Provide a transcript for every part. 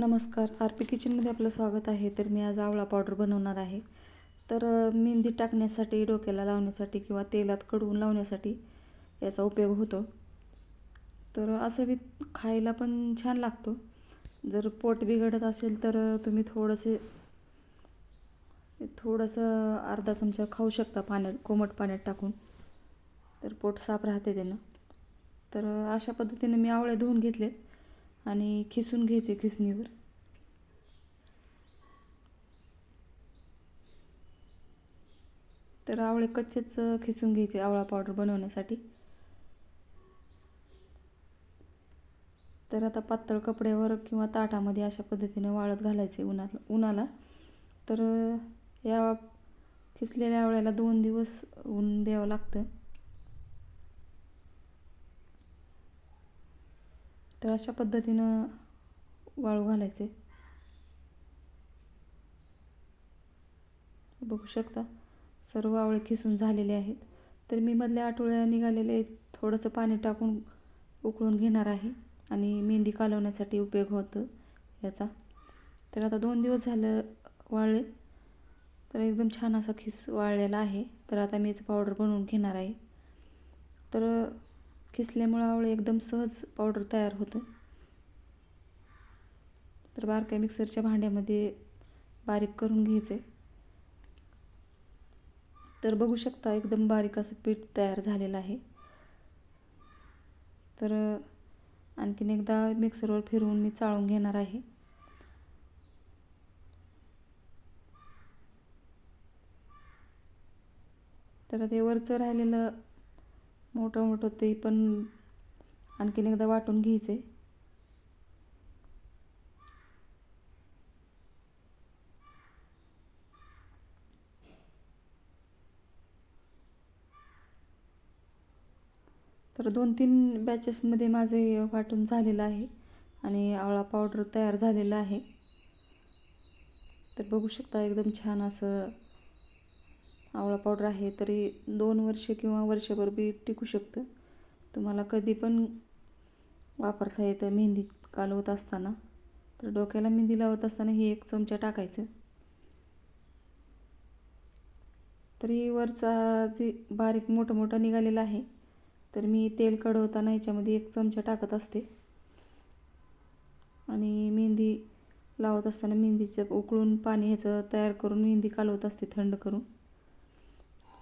नमस्कार. R P किचनमध्ये आपलं स्वागत आहे. तर मी आज आवळा पावडर बनवणार आहे. तर मेहंदी टाकण्यासाठी डोक्याला लावण्यासाठी किंवा तेलात कडवून लावण्यासाठी याचा उपयोग होतो. तर असं बी खायला पण छान लागतो. जर पोट बिघडत असेल तर तुम्ही थोडंसे थोडंसं अर्धा चमचा खाऊ शकता पाण्यात कोमट पाण्यात टाकून. तर पोट साफ राहते त्यानं. तर अशा पद्धतीने मी आवळे धुवून घेतलेत. आणि खिसून घ्यायचे खिसणीवर. तर आवळे कच्चेच खिसून घ्यायचे आवळा पावडर बनवण्यासाठी. तर आता पातळ कपड्यावर किंवा ताटामध्ये अशा पद्धतीने वाळत घालायचे उन्हात उन्हाला. तर या खिसलेल्या आवळ्याला दोन दिवस ऊन द्यावं लागतं. तर अशा पद्धतीनं वाळू घालायचे. बघू शकता सर्व आवळे खिसून झालेले आहेत. तर मी मधल्या आठवड्या निघालेले थोडंसं पाणी टाकून उकळून घेणार आहे आणि मेहंदी कालवण्यासाठी उपयोग होतं याचा. तर आता दोन दिवस झालं वाळले. तर एकदम छान असा खिस वाळलेला आहे. तर आता मी याचं पावडर बनवून घेणार आहे. तर खिसल्यामुळं आवळे एकदम सहज पावडर तयार होतं. तर बारक्या मिक्सरच्या भांड्यामध्ये बारीक करून घ्यायचे. तर बघू शकता एकदम बारीक असं पीठ तयार झालेलं आहे. तर आणखीन एकदा मिक्सरवर फिरवून मी चाळून घेणार आहे. तर ते वरचं राहिलेलं मोठं मोठं ते पण आणखीन एकदा वाटून घ्यायचे. तर दोन तीन बॅचेसमध्ये माझे वाटून झालेलं आहे आणि आवळा पावडर तयार झालेला आहे. तर बघू शकता एकदम छान असं आवळा पावडर आहे तरी दोन वर्ष किंवा वर्षभर बी टिकू शकतं. तुम्हाला कधी पण वापरता येतं मेहंदी कालवत असताना. तर डोक्याला मेहंदी लावत असताना ही एक चमचा टाकायचं. तरी वरचा जे बारीक मोठं मोठं निघालेला आहे तर मी तेल कडवताना याच्यामध्ये एक चमचा टाकत असते. आणि मेहंदी लावत असताना मेहंदीचं उकळून पाणी ह्याचं तयार करून मेहंदी कालवत असते थंड करून.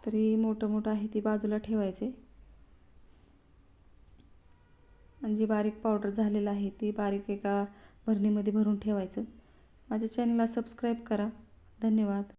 तरी मोठं मोठं आहे ती बाजूला ठेवायचे. आणि जी बारीक पावडर झालेलं आहे ती बारीक एका भरणीमध्ये भरून ठेवायचं. माझ्या चॅनलला सबस्क्राईब करा. धन्यवाद.